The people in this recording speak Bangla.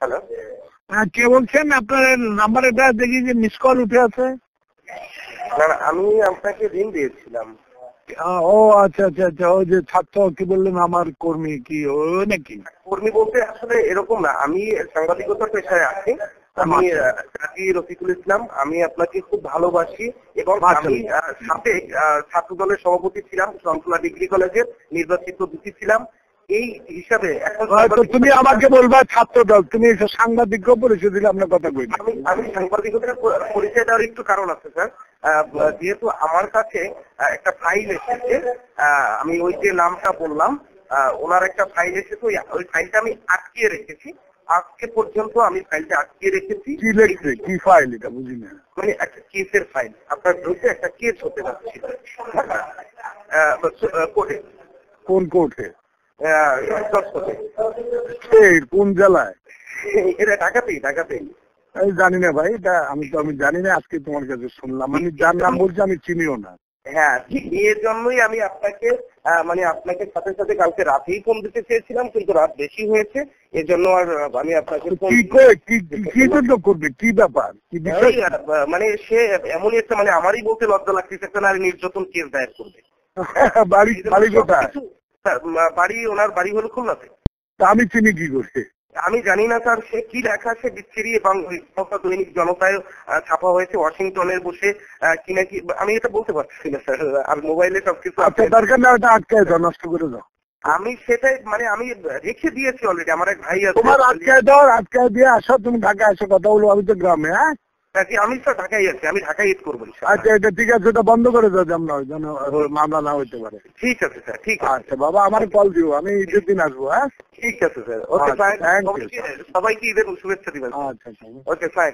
হ্যালো হ্যাঁ কে বলছেন? আপনার নাম্বার এটা দেখি যে মিস কল উঠে আছে। না না, আমি আপনাকে ঋণ দিয়েছিলাম। ও আচ্ছা আচ্ছা আচ্ছা ওই যে ছাত্র কি বললেন আমার কর্মী কি ও নাকি? কর্মী বলতে আসলে এরকম না আমি সাংবাদিকতার পেশায় আছি। আমি কাজী রফিকুল ইসলাম আমি আপনাকে খুব ভালোবাসি এবং আমি সাথে ছাত্র দলের সভাপতি ছিলাম শঙ্কলা ডিগ্রি কলেজের নির্বাচিত দুটি ছিলাম। এই হিসাবে হয়তো তুমি আমাকে বলবা ছাত্র দল তুমি সাংবাদিক পরিচয় দিলে আপনার কথা কই আমি আমি সাংবাদিকতার প- পরিচয় দেওয়ার একটু কারণ আছে স্যার। যেহেতু আমার কাছে একটা ফাইল এসেছে আমি ওই যে নামটা বললাম ওনার একটা ফাইল এসেছে ওই- ওই ফাইলটা আমি আটকিয়ে রেখেছি। আজকে পর্যন্ত আমি ফাইলটা আটকিয়ে রেখেছি। কি লেখছে? কি ফাইল এটা? বুঝি না। মানে একটা কেসের ফাইল আপনার বিরুদ্ধে একটা কেস হতে যাচ্ছিল কোর্টে। কোন কোর্টে? কোন জেলায়? এটা ঢাকাতেই ঢাকাতেই। আমি জানি না ভাই এটা আমি তো আমি জানি না আজকে তোমার কাছে শুনলাম। আমি যার নাম বলছি আমি চিনিও না। হ্যাঁ ঠিক এর জন্যই আমি আপনাকে মানে আপনাকে সাথে সাথে কালকে রাতেই ফোন দিতে চেয়েছিলাম কিন্তু রাত বেশি হয়েছে এর জন্য আর আমি আপনাকে কি জন্য করবে? কি ব্যাপার? মানে সে এমনই একটা মানে আমারই বলতে লজ্জা লাগতেছে একটা নারী নির্যাতন কেস দায়ের করবে। বাড়ি বাড়ি কোথায়? বাড়ি ওনার বাড়ি হলো খুলনাতে। তা আমি চিনি কি করে? আমি জানি না স্যার সে কি লেখা সে বিচ্ছিরি এবং দৈনিক জনতায় ছাপা হয়েছে ওয়াশিংটনের বসে কি না কি আমি এটা বলতে পারছি না স্যার আর মোবাইলে সবকিছু আচ্ছা। দরকার না ওটা আটকে দাও নষ্ট করে দাও। আমি সেটাই মানে আমি রেখে দিয়েছি অলরেডি আমার এক ভাই আছে। তোমার আটকে দাও আটকে দিয়ে আসো তুমি ঢাকায় আসো কথা বলো আমি তো গ্রামে হ্যাঁ? নাকি আমি তো ঢাকায় আছি আমি ঢাকায় ঈদ করব। আচ্ছা এটা ঠিক আছে ওটা বন্ধ করে দাও যেন হয়, যেন মামলা না হইতে পারে। ঠিক আছে স্যার ঠিক আছে। আচ্ছা বাবা আমার কল দিও আমি ঈদের দিন আসব হ্যাঁ? ঠিক আছে স্যার ওকে আচ্ছা, সবাইকে ঈদের শুভেচ্ছা দিবেন। আচ্ছা আচ্ছা ওকে স্যার